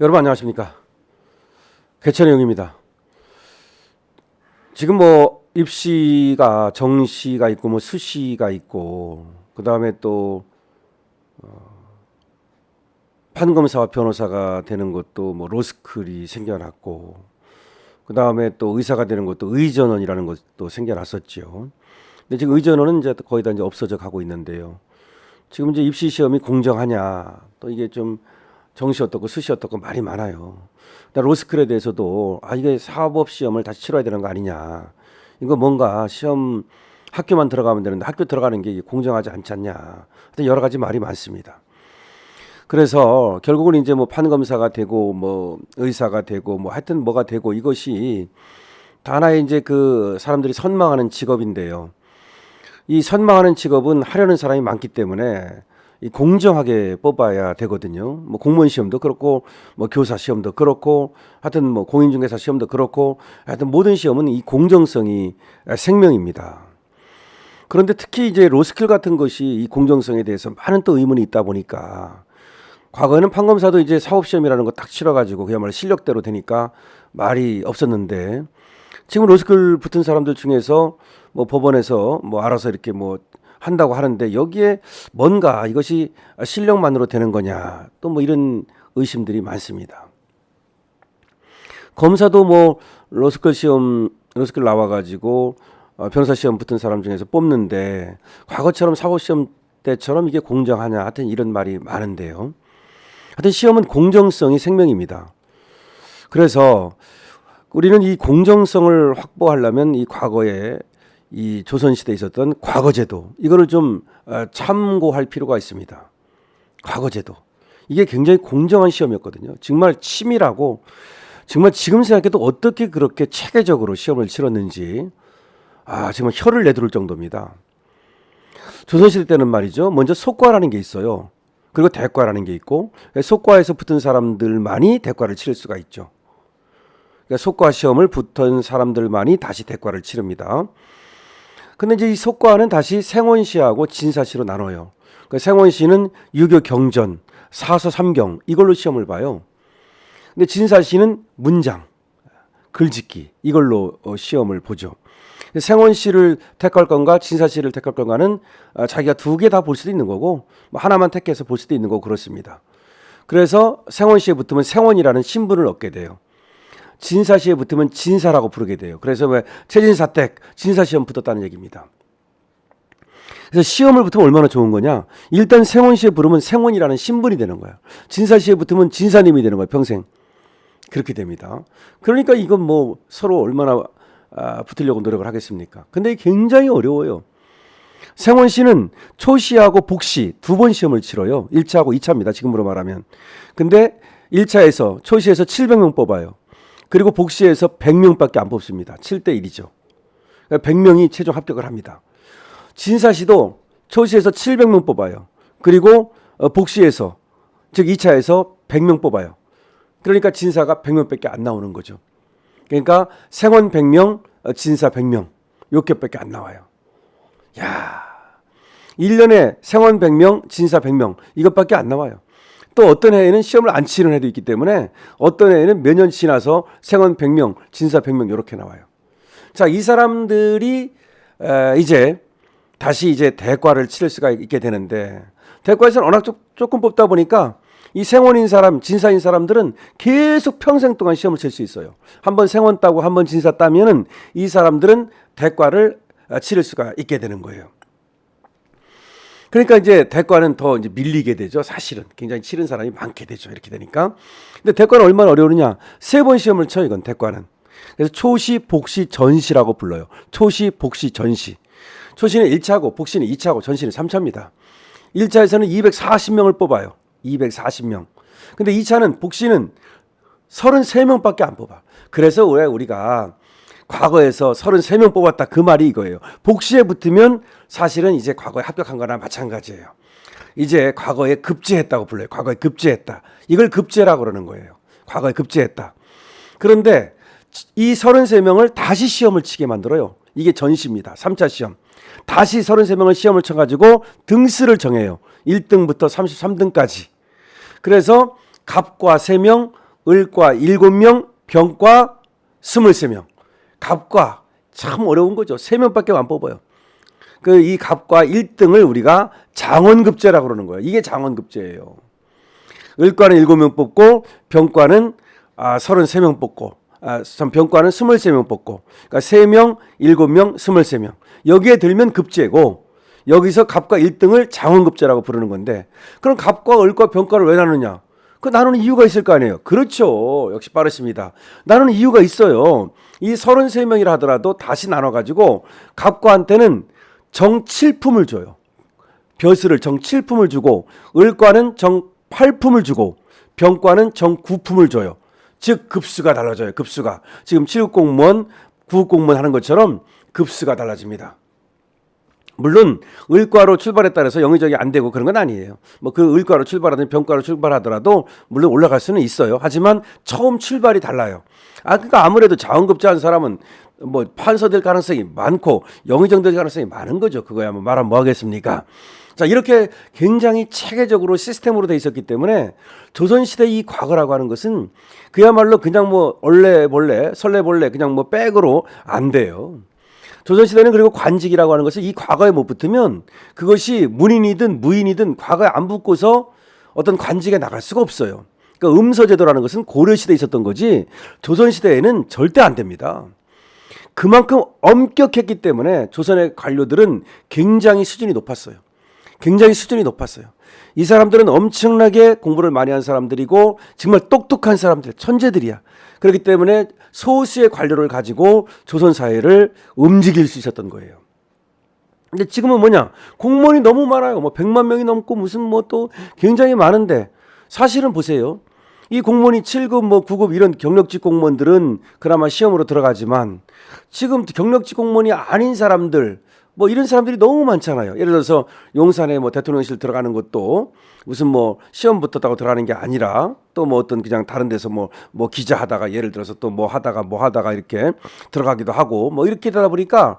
여러분 안녕하십니까? 개천의 영입니다. 지금 뭐 입시가 정시가 있고 뭐 수시가 있고 그 다음에 또 어, 판검사와 변호사가 되는 것도 뭐 로스쿨이 생겨났고 그 다음에 또 의사가 되는 것도 의전원이라는 것도 생겨났었죠. 근데 지금 의전원은 이제 거의 다 이제 없어져 가고 있는데요. 지금 이제 입시 시험이 공정하냐 또 이게 좀 정시 어떻고 수시 어떻고 말이 많아요. 그다음 로스쿨에 대해서도 아 이게 사법 시험을 다시 치러야 되는 거 아니냐. 이거 뭔가 시험 학교만 들어가면 되는데 학교 들어가는 게 공정하지 않지 않냐. 하여튼 여러 가지 말이 많습니다. 그래서 결국은 이제 뭐 판검사가 되고 뭐 의사가 되고 뭐 하여튼 뭐가 되고 이것이 다 하나의 이제 그 사람들이 선망하는 직업인데요. 이 선망하는 직업은 하려는 사람이 많기 때문에 이 공정하게 뽑아야 되거든요. 뭐 공무원 시험도 그렇고 뭐 교사 시험도 그렇고 하여튼 뭐 공인중개사 시험도 그렇고 하여튼 모든 시험은 이 공정성이 생명입니다. 그런데 특히 이제 로스쿨 같은 것이 이 공정성에 대해서 많은 또 의문이 있다 보니까 과거에는 판검사도 이제 사법 시험이라는 거 딱 치러가지고 그야말로 실력대로 되니까 말이 없었는데 지금 로스쿨 붙은 사람들 중에서 뭐 법원에서 뭐 알아서 이렇게 뭐 한다고 하는데 여기에 뭔가 이것이 실력만으로 되는 거냐 또 뭐 이런 의심들이 많습니다. 검사도 뭐 로스쿨 시험 로스쿨 나와 가지고 어, 변호사 시험 붙은 사람 중에서 뽑는데 과거처럼 사법 시험 때처럼 이게 공정하냐 하여튼 이런 말이 많은데요. 하여튼 시험은 공정성이 생명입니다. 그래서 우리는 이 공정성을 확보하려면 이 과거에 이 조선 시대에 있었던 과거제도 이거를 좀 어, 참고할 필요가 있습니다. 과거제도 이게 굉장히 공정한 시험이었거든요. 정말 치밀하고 정말 지금 생각해도 어떻게 그렇게 체계적으로 시험을 치렀는지 아 정말 혀를 내두를 정도입니다. 조선시대 때는 말이죠. 먼저 속과라는 게 있어요. 그리고 대과라는 게 있고 속과에서 붙은 사람들만이 대과를 치를 수가 있죠. 그러니까 속과 시험을 붙은 사람들만이 다시 대과를 치릅니다. 근데 이제 이 속과는 다시 생원시하고 진사시로 나눠요. 그러니까 생원시는 유교 경전, 사서 삼경 이걸로 시험을 봐요. 근데 진사시는 문장, 글짓기 이걸로 어, 시험을 보죠. 생원시를 택할 건가 진사시를 택할 건가는 아, 자기가 두 개 다 볼 수도 있는 거고 뭐 하나만 택해서 볼 수도 있는 거고 그렇습니다. 그래서 생원시에 붙으면 생원이라는 신분을 얻게 돼요. 진사시에 붙으면 진사라고 부르게 돼요. 그래서 왜 최진사택 진사시험 붙었다는 얘기입니다. 그래서 시험을 붙으면 얼마나 좋은 거냐? 일단 생원시에 부르면 생원이라는 신분이 되는 거야. 진사시에 붙으면 진사님이 되는 거야 평생. 그렇게 됩니다. 그러니까 이건 뭐 서로 얼마나 아, 붙으려고 노력을 하겠습니까? 근데 굉장히 어려워요. 생원시는 초시하고 복시 두 번 시험을 치러요. 1차하고 2차입니다. 지금으로 말하면. 근데 1차에서 초시에서 700명 뽑아요. 그리고 복시에서 100명밖에 안 뽑습니다. 7대 1이죠. 100명이 최종 합격을 합니다. 진사시도 초시에서 700명 뽑아요. 그리고 어, 복시에서 즉 2차에서 100명 뽑아요. 그러니까 진사가 100명밖에 안 나오는 거죠. 그러니까 생원 100명, 어, 진사 100명 요렇게밖에 안 나와요. 야. 1년에 생원 100명, 진사 100명 이것밖에 안 나와요. 또 어떤 해에는 시험을 안 치는 해도 있기 때문에 어떤 해에는 몇 년 지나서 생원 100명, 진사 100명 이렇게 나와요. 자, 이 사람들이 에, 이제 다시 이제 대과를 치를 수가 있게 되는데 대과에서는 워낙 조, 조금 뽑다 보니까 이 생원인 사람, 진사인 사람들은 계속 평생 동안 시험을 칠 수 있어요. 한 번 생원 따고 한 번 진사 따면은 이 사람들은 대과를 아, 치를 수가 있게 되는 거예요. 그러니까 이제 대과는 더 이제 밀리게 되죠. 사실은 굉장히 치른 사람이 많게 되죠. 이렇게 되니까. 근데 대과는 얼마나 어려우냐? 세 번 시험을 쳐 이건 대과는. 그래서 초시, 복시, 전시라고 불러요. 초시, 복시, 전시. 초시는 1차고 복시는 2차고 전시는 3차입니다. 1차에서는 240명을 뽑아요. 240명. 근데 2차는 복시는 33명밖에 안 뽑아. 그래서 왜 우리가 과거에서 33명 뽑았다 그 말이 이거예요. 복시에 붙으면 사실은 이제 과거에 합격한 거나 마찬가지예요. 이제 과거에 급제했다고 불러요. 과거에 급제했다. 이걸 급제라고 그러는 거예요. 과거에 급제했다. 그런데 이 33명을 다시 시험을 치게 만들어요. 이게 전시입니다. 3차 시험. 다시 33명을 시험을 쳐가지고 등수를 정해요. 1등부터 33등까지. 그래서 갑과 3명, 을과 7명, 병과 23명. 갑과 참 어려운 거죠. 3명밖에 안 뽑아요. 그 이 갑과 1등을 우리가 장원급제라고 그러는 거예요. 이게 장원급제예요. 을과는 7명 뽑고 병과는 아 33명 뽑고 아 참, 병과는 23명 뽑고 그러니까 3명, 7명, 23명. 여기에 들면 급제고 여기서 갑과 1등을 장원급제라고 부르는 건데 그럼 갑과 을과 병과를 왜 나누냐? 그 나누는 이유가 있을 거 아니에요. 그렇죠. 역시 빠르십니다. 나누는 이유가 있어요. 이 33명이라 하더라도 다시 나눠가지고 갑과한테는 정칠품을 줘요. 벼슬을 정칠품을 주고 을과는 정팔품을 주고 병과는 정구품을 줘요. 즉 급수가 달라져요. 급수가 지금 7급 공무원, 9급 공무원 하는 것처럼 급수가 달라집니다. 물론 을과로 출발했다 해서 영의적이 안 되고 그런 건 아니에요. 뭐 그 을과로 출발하든 병과로 출발하더라도 물론 올라갈 수는 있어요. 하지만 처음 출발이 달라요. 아 그러니까 아무래도 자원급제한 사람은 뭐 판서될 가능성이 많고 영의정 될 가능성이 많은 거죠. 그거야 뭐 말하면 뭐 하겠습니까? 자 이렇게 굉장히 체계적으로 시스템으로 돼 있었기 때문에 조선시대 이 과거라고 하는 것은 그야말로 그냥 뭐 얼레 벌레 설레 벌레 그냥 뭐 백으로 안 돼요. 조선시대는 그리고 관직이라고 하는 것을 이 과거에 못 붙으면 그것이 문인이든 무인이든 과거에 안 붙고서 어떤 관직에 나갈 수가 없어요. 그러니까 음서제도라는 것은 고려시대에 있었던 거지 조선시대에는 절대 안 됩니다. 그만큼 엄격했기 때문에 조선의 관료들은 굉장히 수준이 높았어요. 굉장히 수준이 높았어요. 이 사람들은 엄청나게 공부를 많이 한 사람들이고 정말 똑똑한 사람들, 천재들이야. 그렇기 때문에 소수의 관료를 가지고 조선 사회를 움직일 수 있었던 거예요. 근데 지금은 뭐냐? 공무원이 너무 많아요. 뭐 100만 명이 넘고 무슨 뭐 또 굉장히 많은데 사실은 보세요. 이 공무원이 7급 뭐 9급 이런 경력직 공무원들은 그나마 시험으로 들어가지만 지금 경력직 공무원이 아닌 사람들 뭐 이런 사람들이 너무 많잖아요. 예를 들어서 용산에 뭐 대통령실 들어가는 것도 무슨 뭐 시험 붙었다고 들어가는 게 아니라 또 뭐 어떤 그냥 다른 데서 뭐 뭐 기자 하다가 예를 들어서 또 뭐 하다가 뭐 하다가 이렇게 들어가기도 하고 뭐 이렇게 되다 보니까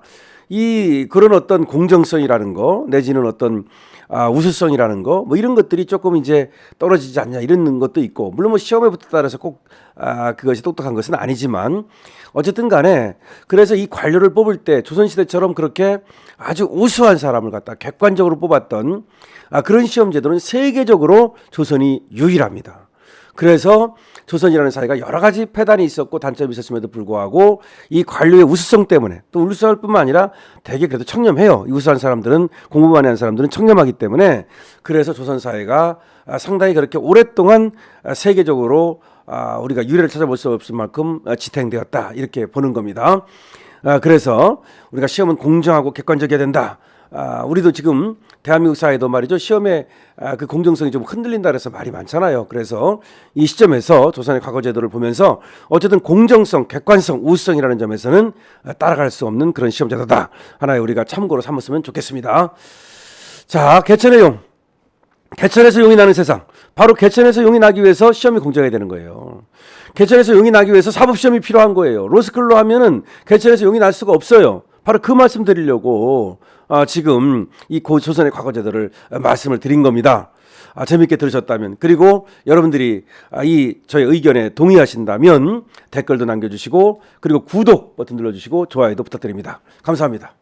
이 그런 어떤 공정성이라는 거 내지는 어떤 아, 우수성이라는 거 뭐 이런 것들이 조금 이제 떨어지지 않냐 이런 것도 있고 물론 뭐 시험에 해서 꼭 아, 그것이 똑똑한 것은 아니지만 어쨌든 간에 그래서 이 관료를 뽑을 때 조선시대처럼 그렇게 아주 우수한 사람을 갖다 객관적으로 뽑았던 아, 그런 시험 제도는 세계적으로 조선이 유일합니다. 그래서 조선이라는 사회가 여러 가지 폐단이 있었고 단점이 있었음에도 불구하고 이 관료의 우수성 때문에 또 우수할 뿐만 아니라 되게 그래도 청렴해요. 이 우수한 사람들은 공부 많이 한 사람들은 청렴하기 때문에 그래서 조선 사회가 아, 상당히 그렇게 오랫동안 아, 세계적으로 아, 우리가 유래를 찾아볼 수 없을 만큼 아, 지탱되었다 이렇게 보는 겁니다. 아, 그래서 우리가 시험은 공정하고 객관적이어야 된다. 아, 우리도 지금 대한민국 사회도 말이죠 시험에 아, 그 공정성이 좀 흔들린다 그래서 말이 많잖아요. 그래서 이 시점에서 조선의 과거 제도를 보면서 어쨌든 공정성, 객관성, 우수성이라는 점에서는 아, 따라갈 수 없는 그런 시험 제도다. 하나의 우리가 참고로 삼았으면 좋겠습니다. 자, 개체 내용. 개천에서 용이 나는 세상. 바로 개천에서 용이 나기 위해서 시험이 공정해야 되는 거예요. 개천에서 용이 나기 위해서 사법 시험이 필요한 거예요. 로스쿨로 하면은 개천에서 용이 날 수가 없어요. 바로 그 말씀 드리려고 아, 지금 이고 조선의 과거 제도를 말씀을 드린 겁니다. 아, 재밌게 들으셨다면 그리고 여러분들이 아, 이 저의 의견에 동의하신다면 댓글도 남겨주시고 그리고 구독 버튼 눌러주시고 좋아요도 부탁드립니다. 감사합니다.